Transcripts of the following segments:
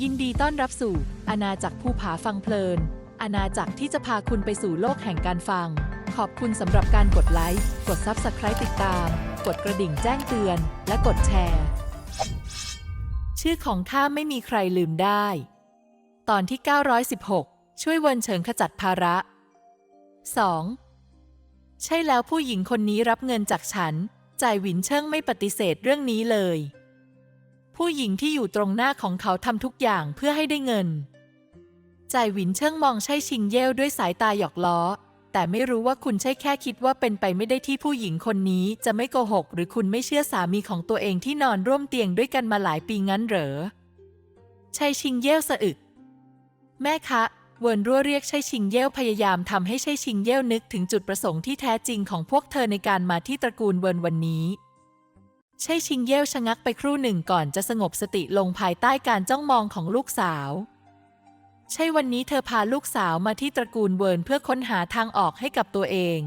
ยินดีต้อนรับสู่อาณาจักรภูผาฟังเพลิน อาณาจักรที่จะพาคุณไปสู่โลกแห่งการฟัง ขอบคุณสำหรับการกดไลค์ กด Subscribe ติดตาม กดกระดิ่งแจ้งเตือน และกดแชร์ ชื่อของข้าไม่มีใครลืมได้ ตอนที่ 916 ช่วยเวินเฉิงขจัดภาระ 2. ใช่แล้วผู้หญิงคนนี้รับเงินจากฉัน จ่ายหวินเชิงไม่ปฏิเสธเรื่องนี้เลย ผู้หญิงที่อยู่ตรงหน้าของเขาทำทุกอย่างเพื่อให้ได้เงินจ่ายหวินเชิงมองใช่ชิงเย่ด้วยสายตาหยอกล้อ แต่ไม่รู้ว่าคุณใช่แค่คิดว่าเป็นไปไม่ได้ที่ผู้หญิงคนนี้จะไม่โกหก หรือคุณไม่เชื่อสามีของตัวเองที่นอนร่วมเตียงด้วยกันมาหลายปีงั้นเหรอใช่ชิงเย่สะอึก แม่คะเวินรั่วเรียกใช่ชิงเย่พยายามทำให้ใช่ชิงเย่นึกถึงจุดประสงค์ที่แท้จริงของพวกเธอในการมาที่ตระกูลเวินวันนี้ ใช่ชิงเย่วชะงักไปครู่หนึ่งก่อนจะสงบสติลงภายใต้การจ้องมองของลูกสาว ใช่วันนี้เธอพาลูกสาวมาที่ตระกูลเวิร์นเพื่อค้นหาทางออกให้กับตัวเอง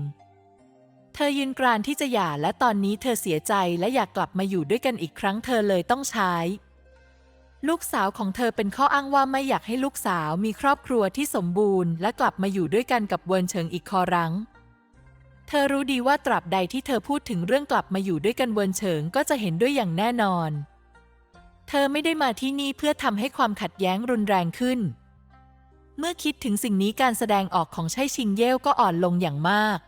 เธอยืนกรานที่จะหย่าและตอนนี้เธอเสียใจและอยากกลับมาอยู่ด้วยกันอีกครั้งเธอเลยต้องใช้ ลูกสาวของเธอเป็นข้ออ้างว่าไม่อยากให้ลูกสาวมีครอบครัวที่สมบูรณ์ และกลับมาอยู่ด้วยกันกับเวิร์นเฉิงอีกคอรั้ง เธอรู้ดีว่าตราบใดที่เธอพูดถึงเรื่องกลับมาอยู่ด้วยกันเวินเฉิงก็จะเห็นด้วยอย่างแน่นอน เธอไม่ได้มาที่นี่เพื่อทำให้ความขัดแย้งรุนแรงขึ้น เมื่อคิดถึงสิ่งนี้การแสดงออกของไช่ชิงเย่วก็อ่อนลงอย่างมาก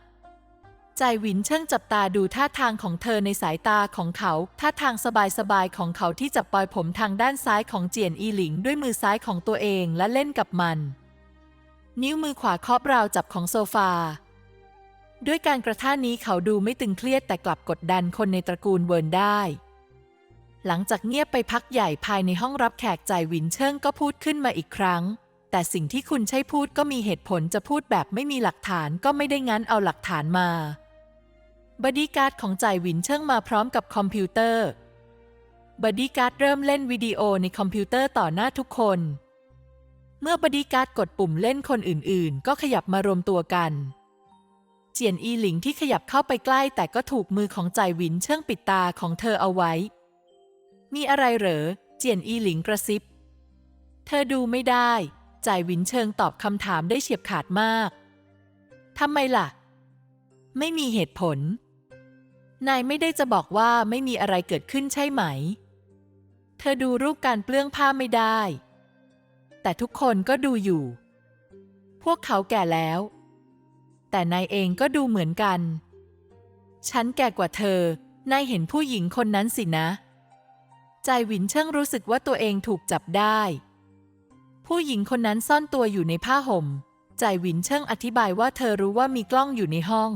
ใจหวินเชิงจับตาดูท่าทางของเธอในสายตาของเขา ท่าทางสบายๆของเขาที่จับปลอยผมทางด้านซ้ายของเจียนอีหลิงด้วยมือซ้ายของตัวเองและเล่นกับมัน นิ้วมือขวาเคาะราวจับของโซฟา ด้วยการกระท่านี้เขาดูไม่ตึงเครียดแต่กลับกดดันคนในตระกูลเวิร์นได้ หลังจากเงียบไปพักใหญ่ภายในห้องรับแขกใจวินเชิงก็พูดขึ้นมาอีกครั้ง แต่สิ่งที่คุณใช้พูดก็มีเหตุผลจะพูดแบบไม่มีหลักฐานก็ไม่ได้งั้นเอาหลักฐานมา บอดี้การ์ดของจ่ายวินเชิงมาพร้อมกับคอมพิวเตอร์บอดี้การ์ดเริ่มเล่นวิดีโอในคอมพิวเตอร์ต่อหน้าทุกคน เมื่อบอดี้การ์ดกดปุ่มเล่นคนอื่นๆ ก็ขยับมารวมตัวกัน เจียนอีหลิงที่ขยับเข้าไปใกล้ แต่ก็ถูกมือของจ่ายหวินเชิงปิดตาของเธอเอาไว้ มีอะไรเหรอ เจียนอีหลิงกระซิบ เธอดูไม่ได้ จ่ายหวินเชิงตอบคำถามได้เฉียบขาดมาก ทำไมล่ะ ไม่มีเหตุผล นายไม่ได้จะบอกว่าไม่มีอะไรเกิดขึ้นใช่ไหม เธอดูรูปการเปลื้องผ้าไม่ได้ แต่ทุกคนก็ดูอยู่ พวกเขาแก่แล้ว แต่นายเองก็ดูเหมือนกัน ฉันแก่กว่าเธอ นายเห็นผู้หญิงคนนั้นสินะ ใจหวินเชิงรู้สึกว่าตัวเองถูกจับได้ ผู้หญิงคนนั้นซ่อนตัวอยู่ในผ้าห่ม ใจหวินเชิงอธิบายว่าเธอรู้ว่ามีกล้องอยู่ในห้อง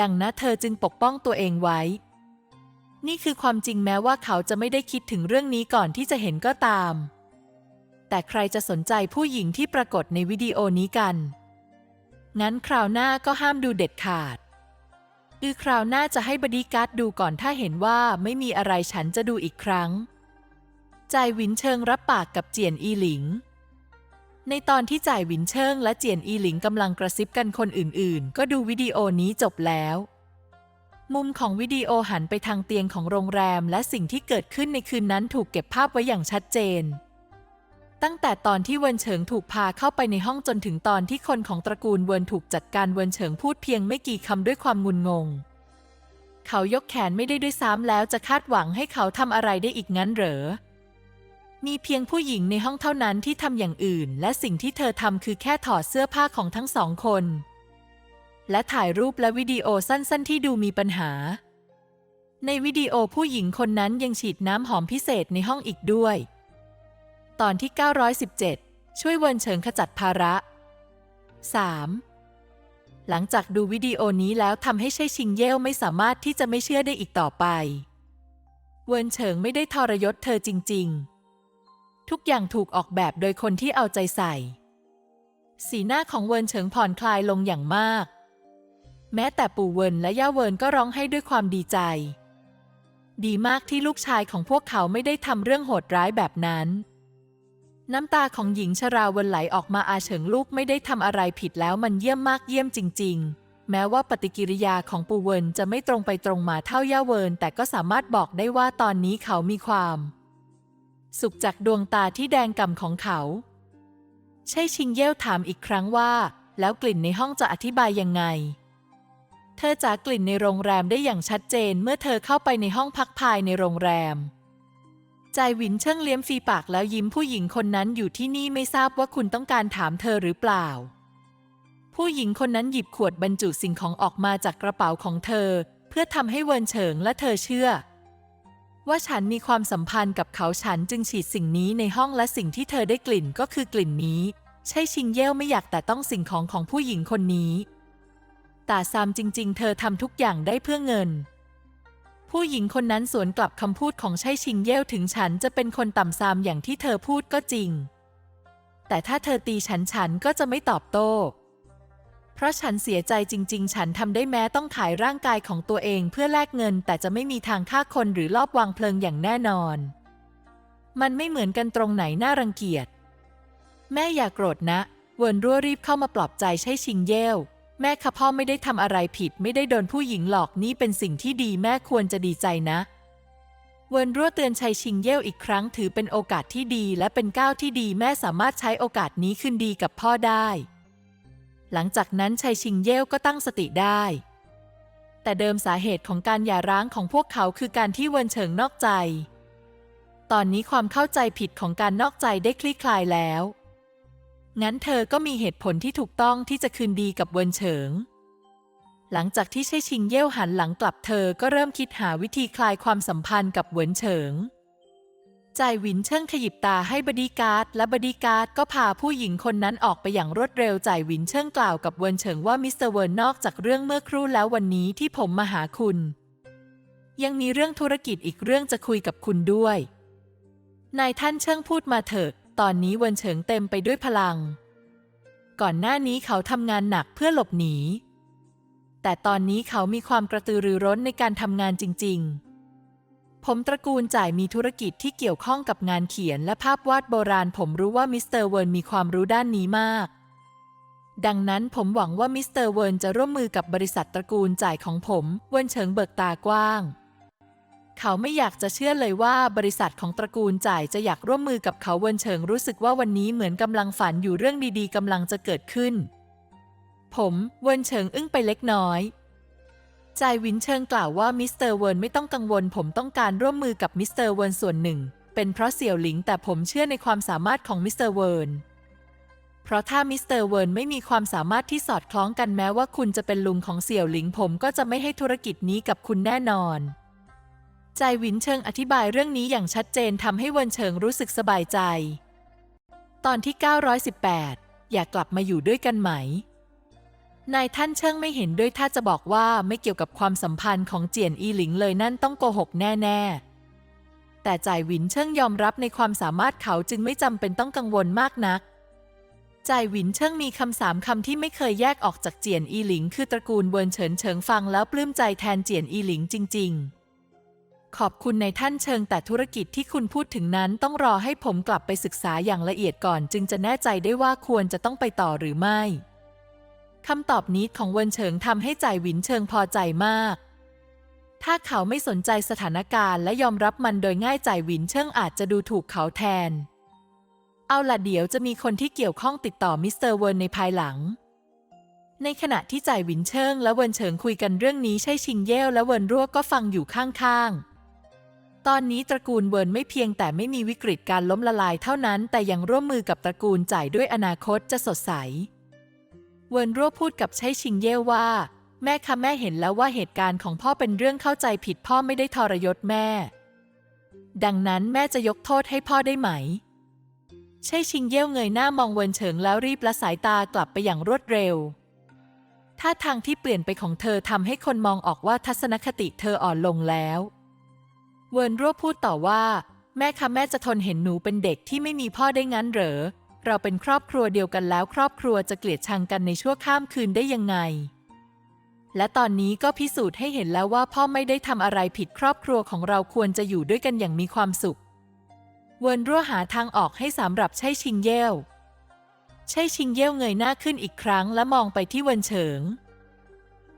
ดังนั้นเธอจึงปกป้องตัวเองไว้ นี่คือความจริงแม้ว่าเขาจะไม่ได้คิดถึงเรื่องนี้ก่อนที่จะเห็นก็ตาม แต่ใครจะสนใจผู้หญิงที่ปรากฏในวิดีโอนี้กัน งั้นคราวหน้าก็ห้ามดูเด็ดขาด คือคราวหน้าจะให้บดีการ์ดดูก่อนถ้าเห็นว่าไม่มีอะไรฉันจะดูอีกครั้งใจายหวินเชิงรับปากกับเจียนอีหลิง ในตอนที่จ่ายหวินเชิงและเจียนอีหลิงกำลังกระซิบกันคนอื่น ๆ ก็ดูวิดีโอนี้จบแล้ว มุมของวิดีโอหันไปทางเตียงของโรงแรม และสิ่งที่เกิดขึ้นในคืนนั้นถูกเก็บภาพไว้อย่างชัดเจน ตั้งแต่ตอนที่เวินเฉิงถูกพาเข้าไปในห้องจนถึงตอนที่คนของตระกูลเวินถูกจัดการเวินเฉิงพูดเพียงไม่กี่คำด้วยความงุนงง เขายกแขนไม่ได้ด้วยซ้ำแล้วจะคาดหวังให้เขาทำอะไรได้อีกงั้นเหรอ มีเพียงผู้หญิงในห้องเท่านั้นที่ทำอย่างอื่น และสิ่งที่เธอทำคือแค่ถอดเสื้อผ้าของทั้งสองคน และถ่ายรูปและวิดีโอสั้นๆ ที่ดูมีปัญหา ในวิดีโอผู้หญิงคนนั้นยังฉีดน้ำหอมพิเศษในห้องอีกด้วย ตอนที่ 917 ช่วยเวินเฉิงขจัดภาระ 3. หลังจากดูวิดีโอนี้แล้วทำให้ใช่ชิงเย่วไม่สามารถที่จะไม่เชื่อได้อีกต่อไป เวินเฉิงไม่ได้ทรยศเธอจริง ๆ ทุกอย่างถูกออกแบบโดยคนที่เอาใจใส่ สีหน้าของเวินเฉิงผ่อนคลายลงอย่างมาก แม้แต่ปู่เวินและย่าเวินก็ร้องให้ด้วยความดีใจ ดีมากที่ลูกชายของพวกเขาไม่ได้ทำเรื่องโหดร้ายแบบนั้น น้ำตาของหญิงชราวันไหลออกมาอาเฉิงลูกไม่ได้ทำอะไรผิดแล้วมันเยี่ยมมากเยี่ยมจริง ๆ แม้ว่าปฏิกิริยาของปูเวินจะไม่ตรงไปตรงมาเท่าย่าเวิน แต่ก็สามารถบอกได้ว่าตอนนี้เขามีความ สุขจากดวงตาที่แดงก่ำของเขา ใช่ชิงเย่วถามอีกครั้งว่า แล้วกลิ่นในห้องจะอธิบายยังไง เธอจากกลิ่นในโรงแรมได้อย่างชัดเจนเมื่อเธอเข้าไปในห้องพักภายในโรงแรม ใจหวินเชิงเลี้ยมฟีปากแล้วยิ้มผู้หญิงคนนั้นอยู่ที่นี่ไม่ทราบว่าคุณต้องการถามเธอหรือเปล่า ผู้หญิงคนนั้นหยิบขวดบรรจุสิ่งของออกมาจากกระเป๋าของเธอ เพื่อทำให้เวินเฉิงและเธอเชื่อ ว่าฉันมีความสัมพันธ์กับเขาฉันจึงฉีดสิ่งนี้ในห้องและสิ่งที่เธอได้กลิ่นก็คือกลิ่นนี้ ใช่ชิงเย่ไม่อยากแต่ต้องสิ่งของของผู้หญิงคนนี้แต่ซามจริง ๆ เธอทำทุกอย่างได้เพื่อเงิน ผู้หญิงคนนั้นสวนกลับคำพูดของใช่ชิงเย่วถึงฉันจะเป็นคนต่ำซามอย่างที่เธอพูดก็จริง แต่ถ้าเธอตีฉันฉันก็จะไม่ตอบโต้ เพราะฉันเสียใจจริง ๆ ฉันทำได้แม้ต้องขายร่างกายของตัวเองเพื่อแลกเงิน แต่จะไม่มีทางฆ่าคนหรือลอบวางเพลิงอย่างแน่นอน มันไม่เหมือนกันตรงไหนน่ารังเกียจ แม่อย่ากโกรธนะ เวินรั่วรีบเข้ามาปลอบใจใช่ชิงเย่ว แม่คะพ่อไม่ได้ทำอะไรผิด ไม่ได้โดนผู้หญิงหลอกนี่เป็นสิ่งที่ดีแม่ควรจะดีใจนะ เวินรั่วเตือนชัยชิงเย่วอีกครั้งถือเป็นโอกาสที่ดีและเป็นก้าวที่ดีแม่สามารถใช้โอกาสนี้คืนดีกับพ่อได้ หลังจากนั้นชัยชิงเย่วก็ตั้งสติได้ แต่เดิมสาเหตุของการหย่าร้างของพวกเขาคือการที่เวินเฉิงนอกใจ ตอนนี้ความเข้าใจผิดของการนอกใจได้คลี่คลายแล้ว งั้นเธอก็มีเหตุผลที่ถูกต้องที่จะคืนดีกับเวินเฉิง หลังจากที่ใช่ชิงเย่วหันหลังกลับเธอก็เริ่มคิดหาวิธีคลายความสัมพันธ์กับเวินเฉิงจ่ายหวินเชิงขยิบตาให้บดีการ์ดและบดีการ์ดก็พาผู้หญิงคนนั้นออกไปอย่างรวดเร็วจ่ายหวินเชิงกล่าวกับเวินเฉิงว่ามิสเตอร์เวิร์นนอกจากเรื่องเมื่อครู่แล้ววันนี้ที่ผมมาหาคุณ ยังมีเรื่องธุรกิจอีกเรื่องจะคุยกับคุณด้วย นายท่านเชิ่งพูดมาเถอะ ตอนนี้เวินเฉิงเต็มไปด้วยพลัง ก่อนหน้านี้เขาทำงานหนักเพื่อหลบหนี แต่ตอนนี้เขามีความกระตือรือร้นในการทำงานจริง ๆ ผมตระกูลจ่ายมีธุรกิจที่เกี่ยวข้องกับงานเขียนและภาพวาดโบราณ ผมรู้ว่ามิสเตอร์เวิร์นมีความรู้ด้านนี้มาก ดังนั้นผมหวังว่ามิสเตอร์เวิร์นจะร่วมมือกับบริษัทตระกูลจ่ายของผม เวินเฉิงเบิกตากว้าง เขาไม่อยากจะเชื่อเลยว่าบริษัทของตระกูลจ่ายจะอยากร่วมมือกับเขาเวินเฉิงรู้สึกว่าวันนี้เหมือนกำลังฝันอยู่เรื่องดีๆกำลังจะเกิดขึ้น ผมเวินเฉิงอึ้งไปเล็กน้อยจายวินเชิงกล่าวว่ามิสเตอร์เวิร์นไม่ต้องกังวล ผมต้องการร่วมมือกับมิสเตอร์เวิร์นส่วนหนึ่ง เป็นเพราะเสี่ยวหลิงแต่ผมเชื่อในความสามารถของมิสเตอร์เวิร์นเพราะถ้ามิสเตอร์เวิร์นไม่มีความสามารถที่สอดคล้องกันแม้ว่าคุณจะเป็นลุงของเสี่ยวหลิง ผมก็จะไม่ให้ธุรกิจนี้กับคุณแน่นอน จายวินเชิงอธิบายเรื่องนี้อย่างชัดเจนทำให้เวินเฉิงรู้สึกสบายใจ ตอนที่ 918 อยากกลับมาอยู่ด้วยกันไหม นายท่านเชิงไม่เห็นด้วยถ้าจะบอกว่าไม่เกี่ยวกับความสัมพันธ์ของเจียนอีหลิงเลยนั่นต้องโกหกแน่ๆ แต่จ่ายหวินเชิงยอมรับในความสามารถเขาจึงไม่จำเป็นต้องกังวลมากนักจหวินเชิงมีคำสามคำที่ไม่เคยแยกออกจากเจียนอีหลิง คือตระกูลเวินเฉินเฉิงฟังแล้วปลื้มใจแทนเจียนอีหลิงจริง ๆ ขอบคุณในท่านเชิงแต่ธุรกิจที่คุณพูดถึงนั้นต้องรอให้ผมกลับไปศึกษาอย่างละเอียดก่อน จึงจะแน่ใจได้ว่าควรจะต้องไปต่อหรือไม่คำตอบนี้ของเวินเฉิงทำให้จ่ายหวินเชิงพอใจมาก ถ้าเขาไม่สนใจสถานการณ์และยอมรับมันโดยง่ายจ่ายหวินเชิงอาจจะดูถูกเขาแทน เอาล่ะเดี๋ยวจะมีคนที่เกี่ยวข้องติดต่อมิสเตอร์เวินในภายหลัง ในขณะที่จ่ายหวินเชิงและเวินเฉิงคุยกันเรื่องนี้ใช่ชิงเย่วและเวินรั่วก็ฟังอยู่ข้างๆ ตอนนี้ตระกูลเวิร์นไม่เพียงแต่ไม่มีวิกฤตการล้มละลายเท่านั้น แต่ยังร่วมมือกับตระกูลจ่ายด้วยอนาคตจะสดใส เวิร์นรั่วพูดกับใช่ชิงเย่ว่า แม่คะแม่เห็นแล้วว่าเหตุการณ์ของพ่อเป็นเรื่องเข้าใจผิดพ่อไม่ได้ทรยศแม่ ดังนั้นแม่จะยกโทษให้พ่อได้ไหม ใช่ชิงเย่เงยหน้ามองเวินเฉิงแล้วรีบละสายตากลับไปอย่างรวดเร็วท่าทางที่เปลี่ยนไปของเธอทำให้คนมองออกว่าทัศนคติเธออ่อนลงแล้ว เวิร์นรั่วพูดต่อว่า แม่คะแม่จะทนเห็นหนูเป็นเด็กที่ไม่มีพ่อได้งั้นเหรอ เราเป็นครอบครัวเดียวกันแล้ว ครอบครัวจะเกลียดชังกันในชั่วข้ามคืนได้ยังไง และตอนนี้ก็พิสูจน์ให้เห็นแล้วว่าพ่อไม่ได้ทำอะไรผิดครอบครัวของเราควรจะอยู่ด้วยกันอย่างมีความสุข เวิร์นรั่วหาทางออกให้สำหรับใช่ชิงเย่วใช่ชิงเย่วเงยหน้าขึ้นอีกครั้งและมองไปที่เวินเฉิง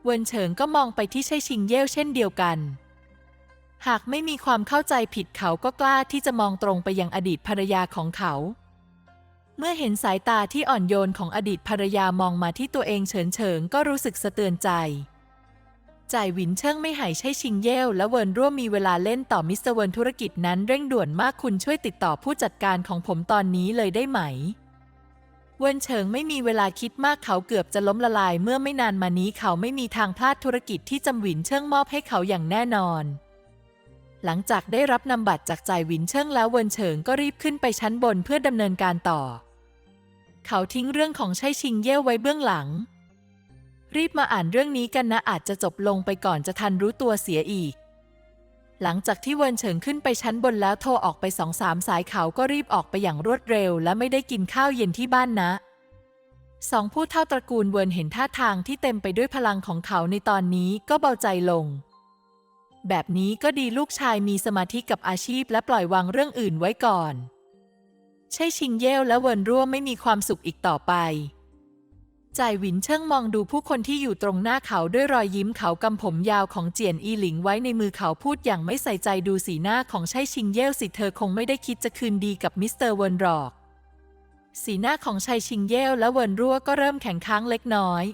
เวินเฉิงก็มองไปที่ใช่ชิงเย่วเช่นเดียวกัน หากไม่มีความเข้าใจผิดเขาก็กล้าที่จะมองตรงไปยังอดีตภรรยาของเขา เมื่อเห็นสายตาที่อ่อนโยนของอดีตภรรยามองมาที่ตัวเองเฉินเฉิงก็รู้สึกสะเตือนใจ จ่ายหวินเชิงไม่หายใช่ชิงเย่วและเวินร่วมมีเวลาเล่นต่อมิสเตอร์เวินธุรกิจนั้นเร่งด่วนมากคุณช่วยติดต่อผู้จัดการของผมตอนนี้เลยได้ไหม เวินเฉิงไม่มีเวลาคิดมากเขาเกือบจะล้มละลาย เมื่อไม่นานมานี้เขาไม่มีทางพลาดธุรกิจที่จำหวินเชิงมอบให้เขาอย่างแน่นอน หลังจากได้รับนำบัตรจากจ่ายวินเชิงแล้วเวินเฉิงก็รีบขึ้นไปชั้นบนเพื่อดำเนินการต่อ เขาทิ้งเรื่องของไช่ชิงเย่ไว้เบื้องหลัง รีบมาอ่านเรื่องนี้กันนะอาจจะจบลงไปก่อนจะทันรู้ตัวเสียอีก หลังจากที่เวินเฉิงขึ้นไปชั้นบนแล้วโทรออกไปสองสามสายเขาก็รีบออกไปอย่างรวดเร็ว และไม่ได้กินข้าวเย็นที่บ้านนะสองผู้เท่าตระกูลเวินเห็นท่าทางที่เต็มไปด้วยพลังของเขาในตอนนี้ก็เบาใจลง แบบนี้ก็ดีลูกชายมีสมาธิกับอาชีพและปล่อยวางเรื่องอื่นไว้ก่อน ใช่ชิงเย่วและเวินร่วมไม่มีความสุขอีกต่อไปจ่ายหวินเชิงมองดูผู้คนที่อยู่ตรงหน้าเขาด้วยรอยยิ้มเขากำผมยาวของเจียนอีหลิงไว้ในมือเขาพูดอย่างไม่ใส่ใจดูสีหน้าของใช่ชิงเย่วสิเธอคงไม่ได้คิดจะคืนดีกับมิสเตอร์เวินหรอก สีหน้าของชัยชิงเย่วและเวินรั่วก็เริ่มแข็งค้างเล็กน้อย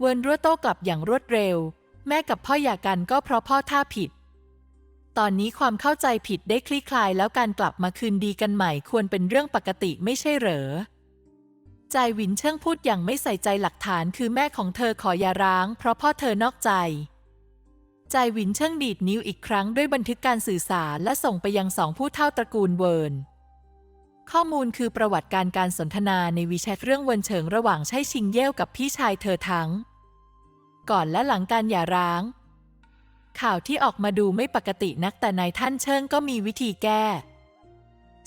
เวินรั่วโต้กลับอย่างรวดเร็ว แม่กับพ่อหย่ากันก็เพราะพ่อท่าผิด ตอนนี้ความเข้าใจผิดได้คลี่คลายแล้วการกลับมาคืนดีกันใหม่ควรเป็นเรื่องปกติไม่ใช่เหรอจวินเชิงพูดอย่างไม่ใส่ใจหลักฐานคือแม่ของเธอขอหย่าร้าง เพราะพ่อเธอนอกใจ ใจวินเชิงดีดนิ้วอีกครั้งด้วยบันทึกการสื่อสารและส่งไปยังสองผู้เท่าตระกูลเวิร์น ข้อมูลคือประวัติการการสนทนาในวีแชทเรื่องเวินเฉิงระหว่างใช่ชิงเย่วกับพี่ชายเธอทั้ง ก่อนและหลังการหย่าร้าง ข่าวที่ออกมาดูไม่ปกตินักแต่นายท่านเชิงก็มีวิธีแก้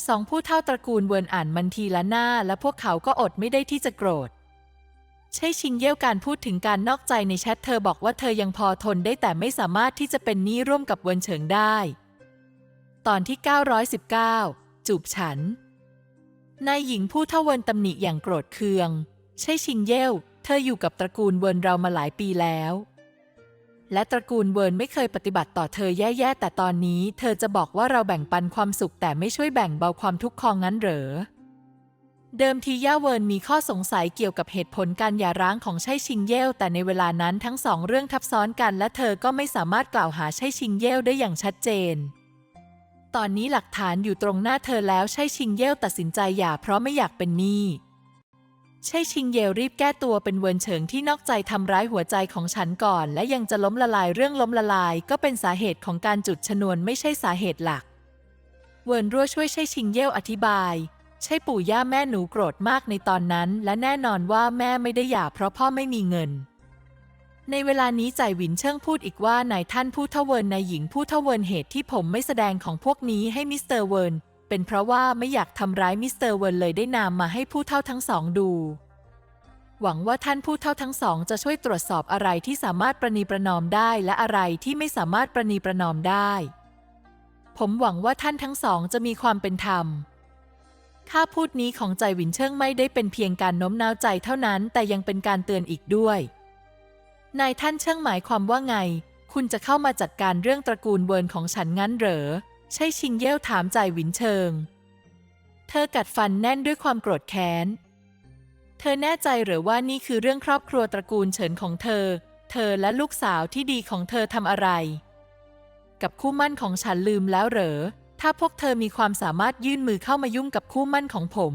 สองผู้เท่าตระกูลเวิร์นอ่านมันทีละหน้า และพวกเขาก็อดไม่ได้ที่จะโกรธ ใช่ชิงเย่วการพูดถึงการนอกใจในแชทเธอบอกว่าเธอยังพอทนได้แต่ไม่สามารถที่จะเป็นหนี้ร่วมกับเวินเฉิงได้ ตอนที่ 919 จูบฉันนายหญิงผู้เท่าเวินตำหนิอย่างโกรธเคือง ใช่ชิงเย่ว เธออยู่กับตระกูลเวินเรามาหลายปีแล้ว และตระกูลเวินไม่เคยปฏิบัติต่อเธอแย่ๆแต่ตอนนี้ เธอจะบอกว่าเราแบ่งปันความสุขแต่ไม่ช่วยแบ่งเบาความทุกข์คองงั้นเหรอ เดิมทีย่าเวินมีข้อสงสัยเกี่ยวกับเหตุผลการหย่าร้างของใช่ชิงเย่วแต่ในเวลานั้นทั้งสองเรื่องทับซ้อนกัน และเธอก็ไม่สามารถกล่าวหาใช่ชิงเย่วได้อย่างชัดเจนตอนนี้หลักฐานอยู่ตรงหน้าเธอแล้วใช่ชิงเย่วตัดสินใจหย่าเพราะไม่อยากเป็นหนี้ ใช่ชิงเยลรีบแก้ตัวเป็นเวินเฉิงที่นอกใจทำร้ายหัวใจของฉันก่อน และยังจะล้มละลายเรื่องล้มละลาย ก็เป็นสาเหตุของการจุดชนวนไม่ใช่สาเหตุหลัก เวินรั่วช่วยใช่ชิงเย่อธิบาย ใช่ปู่ย่าแม่หนูโกรธมากในตอนนั้น และแน่นอนว่าแม่ไม่ได้หย่าเพราะพ่อไม่มีเงิน ในเวลานี้จ่ายหวินเชิงพูดอีกว่านายท่านผู้เท่าเวินนายหญิงผู้เท่าเวินเหตุที่ผมไม่แสดงของพวกนี้ให้มิสเตอร์เวิน เป็นเพราะว่าไม่อยากทำร้ายมิสเตอร์เวิร์นเลยได้นามมาให้ผู้เท่าทั้งสองดู หวังว่าท่านผู้เท่าทั้งสองจะช่วยตรวจสอบอะไรที่สามารถประนีประนอมได้และอะไรที่ไม่สามารถประนีประนอมได้ ผมหวังว่าท่านทั้งสองจะมีความเป็นธรรมข้าพูดนี้ของใจหวินเชิงไม่ได้เป็นเพียงการโน้มน้าวใจเท่านั้น แต่ยังเป็นการเตือนอีกด้วย นายท่านเชิงหมายความว่าไง คุณจะเข้ามาจัดการเรื่องตระกูลเวิร์นของฉันงั้นเหรอ ใช่ชิงเย่วถามใจหวินเชิง เธอกัดฟันแน่นด้วยความโกรธแค้น เธอแน่ใจหรือว่านี่คือเรื่องครอบครัวตระกูลเฉินของเธอ เธอและลูกสาวที่ดีของเธอทำอะไร กับคู่มั่นของฉันลืมแล้วเหรอ ถ้าพวกเธอมีความสามารถยื่นมือเข้ามายุ่งกับคู่มั่นของผม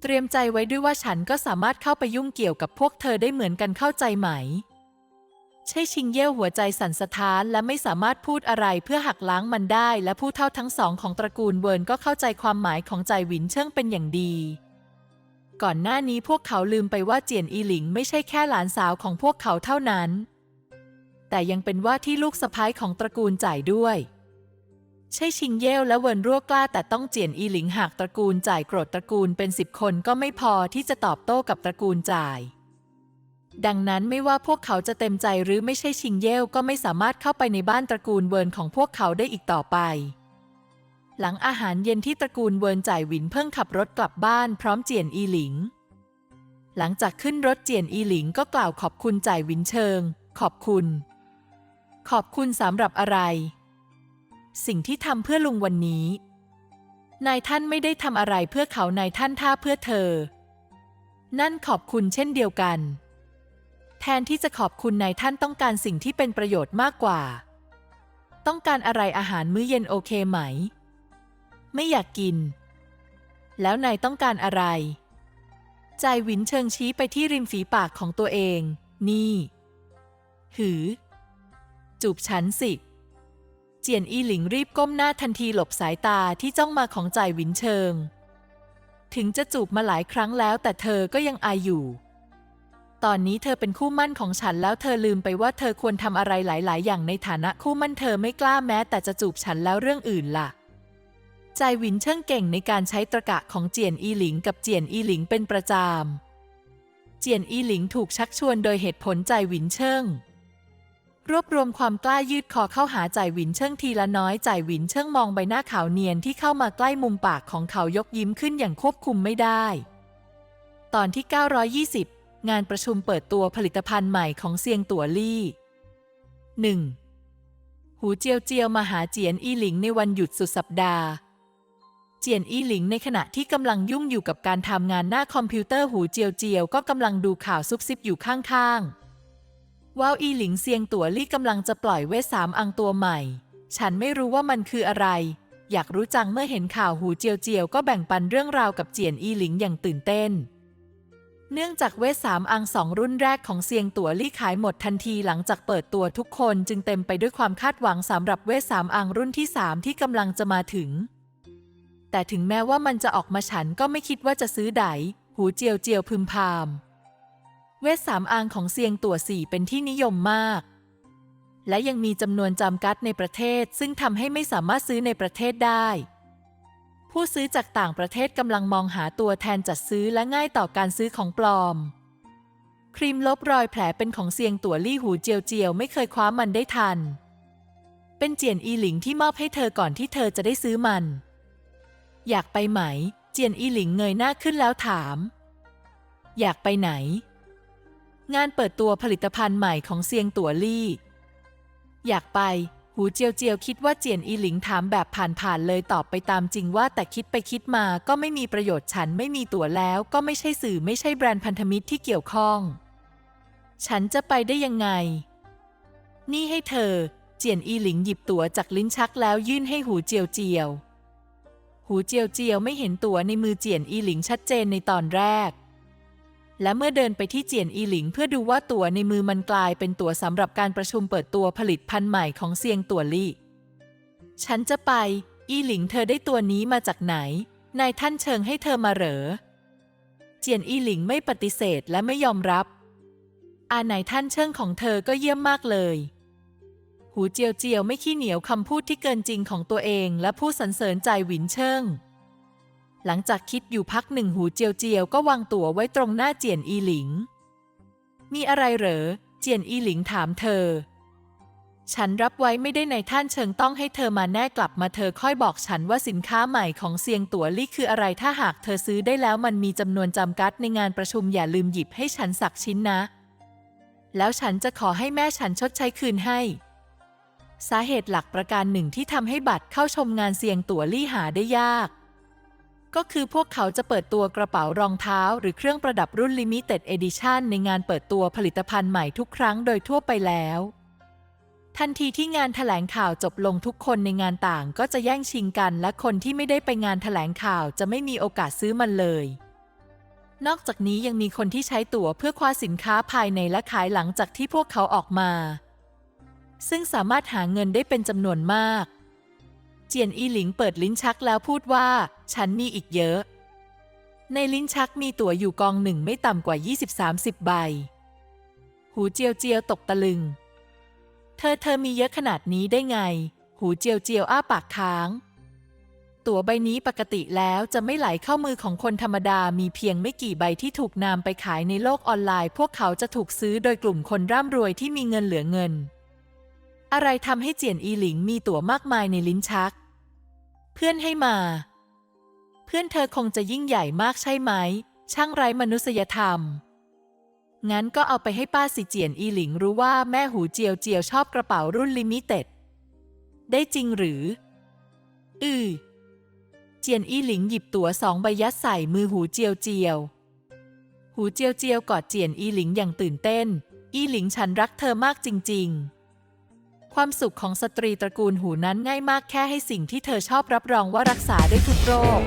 เตรียมใจไว้ด้วยว่าฉันก็สามารถเข้าไปยุ่งเกี่ยวกับพวกเธอได้เหมือนกันเข้าใจไหม ใช่ชิงเย่หัวใจสั่นสะท้านและไม่สามารถพูดอะไรเพื่อหักล้างมันได้ และผู้เท่าทั้งสองของตระกูลเวิร์นก็เข้าใจความหมายของใจหวินเชิงเป็นอย่างดี ก่อนหน้านี้พวกเขาลืมไปว่าเจียนอีหลิงไม่ใช่แค่หลานสาวของพวกเขาเท่านั้น แต่ยังเป็นว่าที่ลูกสะพ้ายของตระกูลจ่ายด้วย ใช่ชิงเย่และเวินรั่วกล้าแต่ต้องเจียนอีหลิงหากตระกูลจ่ายโกรธตระกูลเป็นสิบคนก็ไม่พอที่จะตอบโต้กับตระกูลจ่าย ดังนั้นไม่ว่าพวกเขาจะเต็มใจหรือไม่ใช่ชิงเย่ก็ไม่สามารถเข้าไปในบ้านตระกูลเวิร์นของพวกเขาได้อีกต่อไป หลังอาหารเย็นที่ตระกูลเวิร์นจ่ายหวินเพิ่งขับรถกลับบ้านพร้อมเจียนอีหลิง หลังจากขึ้นรถเจียนอีหลิงก็กล่าวขอบคุณจ่ายหวินเชิง ขอบคุณ ขอบคุณสำหรับอะไร สิ่งที่ทำเพื่อลุงวันนี้ นายท่านไม่ได้ทำอะไรเพื่อเขานายท่านท่าเพื่อเธอ นั่นขอบคุณเช่นเดียวกัน แทนที่จะขอบคุณนายท่านต้องการสิ่งที่เป็นประโยชน์มากกว่า ต้องการอะไรอาหารมื้อเย็นโอเคไหม ไม่อยากกิน แล้วนายต้องการอะไร ใจหวินเชิงชี้ไปที่ริมฝีปากของตัวเอง นี่ หือ จูบฉันสิ เจียนอีหลิงรีบก้มหน้าทันทีหลบสายตาที่จ้องมาของใจหวินเชิง ถึงจะจูบมาหลายครั้งแล้วแต่เธอก็ยังอายอยู่ ตอนนี้เธอเป็นคู่มั่นของฉันแล้วเธอลืมไปว่าเธอควรทำอะไรหลาย ๆ อย่างในฐานะคู่มั่นเธอไม่กล้าแม้ แต่จะจูบฉันแล้วเรื่องอื่นล่ะ ใจหวินเชิงเก่งในการใช้ตรกะของเจียนอีหลิงกับเจียนอีหลิงเป็นประจามเจียนอีหลิงถูกชักชวนโดยเหตุผลใจหวินเชิงรวบรวมความกล้ายืดคอเข้าหาใจหวินเชิงทีละน้อยใจหวินเชิงมองใบหน้าขาวเนียนที่เข้ามาใกล้มุมปากของเขายกยิ้มขึ้นอย่างควบคุมไม่ได้ ตอนที่ 920 งานประชุมเปิดตัวผลิตภัณฑ์ใหม่ของเซียงตัวลี่ 1. หูเจียวเจียวมาหาเจียนอีหลิงในวันหยุดสุดสัปดาห์ เจียนอีหลิงในขณะที่กำลังยุ่งอยู่กับการทำงานหน้าคอมพิวเตอร์หูเจียวเจียวก็กำลังดูข่าวซุบซิบอยู่ข้างๆ ว้าวอีหลิงเซียงตั๋วลี่กำลังจะปล่อยเวทสามอังตัวใหม่ ฉันไม่รู้ว่ามันคืออะไร อยากรู้จังเมื่อเห็นข่าวหูเจียวเจียวก็แบ่งปันเรื่องราวกับเจียนอีหลิงอย่างตื่นเต้น เนื่องจากเวทสามอังสองรุ่นแรกของเซียงตั๋วลี่ขายหมดทันทีหลังจากเปิดตัวทุกคนจึงเต็มไปด้วยความคาดหวังสำหรับเวทสามอังรุ่นที่สามที่กำลังจะมาถึง แต่ถึงแม้ว่ามันจะออกมาฉันก็ไม่คิดว่าจะซื้อไดหูเจียวเจียวพึมพาม เวทสามอังของเซียงตั๋วสี่เป็นที่นิยมมาก และยังมีจำนวนจำกัดในประเทศซึ่งทำให้ไม่สามารถซื้อในประเทศได้ ผู้ซื้อจากต่างประเทศกำลังมองหาตัวแทนจัดซื้อและง่ายต่อการซื้อของปลอม ครีมลบรอยแผลเป็นของเซียงตัวลี่หูเจียวเจียวไม่เคยคว้ามันได้ทัน เป็นเจียนอีหลิงที่มอบให้เธอก่อนที่เธอจะได้ซื้อมัน อยากไปไหม เจียนอีหลิงเงยหน้าขึ้นแล้วถาม อยากไปไหน งานเปิดตัวผลิตภัณฑ์ใหม่ของเซียงตัวลี่ อยากไป หูเจียวเจียวคิดว่าเจียนอีหลิงถามแบบผ่านๆเลยตอบไปตามจริงว่าแต่คิดไปคิดมาก็ไม่มีประโยชน์ฉันไม่มีตั๋วแล้ว ก็ไม่ใช่สื่อไม่ใช่แบรนด์พันธมิตรที่เกี่ยวข้อง ฉันจะไปได้ยังไง นี่ให้เธอ เจียนอีหลิงหยิบตั๋วจากลิ้นชักแล้วยื่นให้หูเจียวเจียว หูเจียวเจียวไม่เห็นตั๋วในมือเจียนอีหลิงชัดเจนในตอนแรก และเมื่อเดินไปที่เจียนอีหลิง เพื่อดูว่าตั๋วในมือมันกลายเป็นตั๋วสำหรับการประชุมเปิดตัวผลิตภัณฑ์ใหม่ของเซียงตั๋วลี่ ฉันจะไป อีหลิงเธอได้ตัวนี้มาจากไหน นายท่านเชิงให้เธอมาเหรอ เจียนอีหลิงไม่ปฏิเสธและไม่ยอมรับ อานายท่านเชิงของเธอก็เยี่ยมมากเลย หูเจียวเจียวไม่ขี้เหนียวคำพูดที่เกินจริงของตัวเอง และผู้สรรเสริญใจหวินเชิง หลังจากคิดอยู่พักหนึ่งหูเจียวเจียวก็วางตั๋วไว้ตรงหน้าเจียนอีหลิง มีอะไรเหรอ เจียนอีหลิงถามเธอ ฉันรับไว้ไม่ได้ในท่านเชิงต้องให้เธอมาแน่กลับมาเธอค่อยบอกฉันว่าสินค้าใหม่ของเซียงตั๋วลี่คืออะไรถ้าหากเธอซื้อได้แล้วมันมีจำนวนจำกัดในงานประชุมอย่าลืมหยิบให้ฉันสักชิ้นนะ แล้วฉันจะขอให้แม่ฉันชดใช้คืนให้สาเหตุหลักประการหนึ่งที่ทำให้บัตรเข้าชมงานเซียงตั๋วลี่หาได้ยาก ก็คือพวกเขาจะเปิดตัวกระเป๋ารองเท้า หรือเครื่องประดับรุ่น Limited Edition ในงานเปิดตัวผลิตภัณฑ์ใหม่ทุกครั้งโดยทั่วไปแล้ว ทันทีที่งานถแถลงข่าวจบลงทุกคนในงานต่างก็จะแย่งชิงกัน และคนที่ไม่ได้ไปงานถแถลงข่าวจะไม่มีโอกาสซื้อมันเลย นอกจากนี้ยังมีคนที่ใช้ตั๋วเพื่อคว้าสินค้าภายในและขายหลังจากที่พวกเขาออกมา ซึ่งสามารถหาเงินได้เป็นจำนวนมาก เจียนอีหลิงเปิดลิ้นชักแล้วพูดว่า ฉันมีอีกเยอะ ในลิ้นชักมีตั๋วอยู่กองหนึ่งไม่ต่ำกว่า 20-30 ใบ หูเจียวเจียวตกตะลึง เธอเธอมีเยอะขนาดนี้ได้ไง หูเจียวเจียวอ้าปากค้าง ตั๋วใบนี้ปกติแล้วจะไม่ไหลเข้ามือของคนธรรมดามีเพียงไม่กี่ใบที่ถูกนำไปขายในโลกออนไลน์ พวกเขาจะถูกซื้อโดยกลุ่มคนร่ำรวยที่มีเงินเหลือเงินอะไรทำให้เจียนอีหลิงมีตั๋วมากมายในลิ้นชัก เพื่อนให้มา เพื่อนเธอคงจะยิ่งใหญ่มากใช่ไหม ช่างไร้มนุษยธรรม งั้นก็เอาไปให้ป้าสิเจียนอีหลิงรู้ว่าแม่หูเจียวเจียวชอบกระเป๋ารุ่นลิมิเต็ด ได้จริงหรือ อือเจียนอีหลิงหยิบตั๋วสองใบยัดใส่มือหูเจียวเจียว หูเจียวเจียวกอดเจียนอีหลิงอย่างตื่นเต้น อีหลิงฉันรักเธอมากจริง ๆ ความสุขของสตรีตระกูลหูนั้นง่ายมากแค่ให้สิ่งที่เธอชอบรับรองว่ารักษาได้ทุกโรค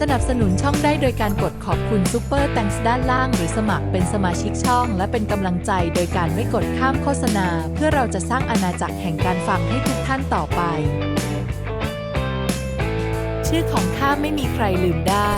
สนับสนุนช่องได้โดยการกดขอบคุณซูเปอร์แตงส์ด้านล่าง หรือสมัครเป็นสมาชิกช่อง และเป็นกำลังใจโดยการไม่กดข้ามโฆษณา เพื่อเราจะสร้างอาณาจักรแห่งการฟังให้ทุกท่านต่อไป ชื่อของข้าไม่มีใครลืมได้